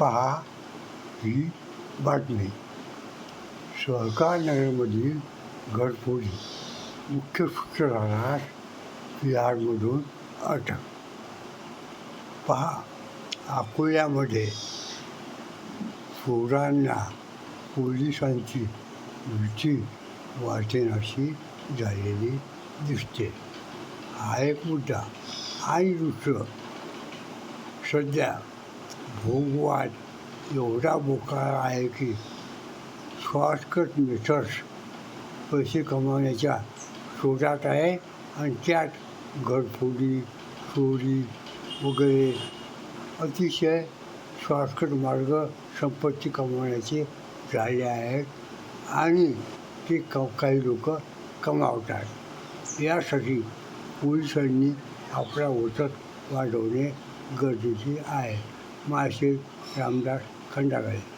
पहा ही बातमी. सहकार नगरमधील घरफोडी मुख्य सूत्रधारास बिहारमधून अटक. पहा अकोल्यामध्ये चोरांना पोलिसांची भीती वाटेनाशी झालेली दिसते. हा एक मुद्दा. आणि दुसरं सध्या भोगवाद एवढा बोकाळा आहे की शॉर्टकट मेथड्स पैसे कमावण्याच्या शोधात आहे आणि त्यात घरफोडी चोरी वगैरे अतिशय शॉर्टकट मार्ग संपत्ती कमवण्याचे झाले आहेत आणि ते क काही लोक कमावतात. यासाठी पोलिसांनी आपला वचक वाढवणे गरजेचे आहे. मासे रामदास खंडागळे.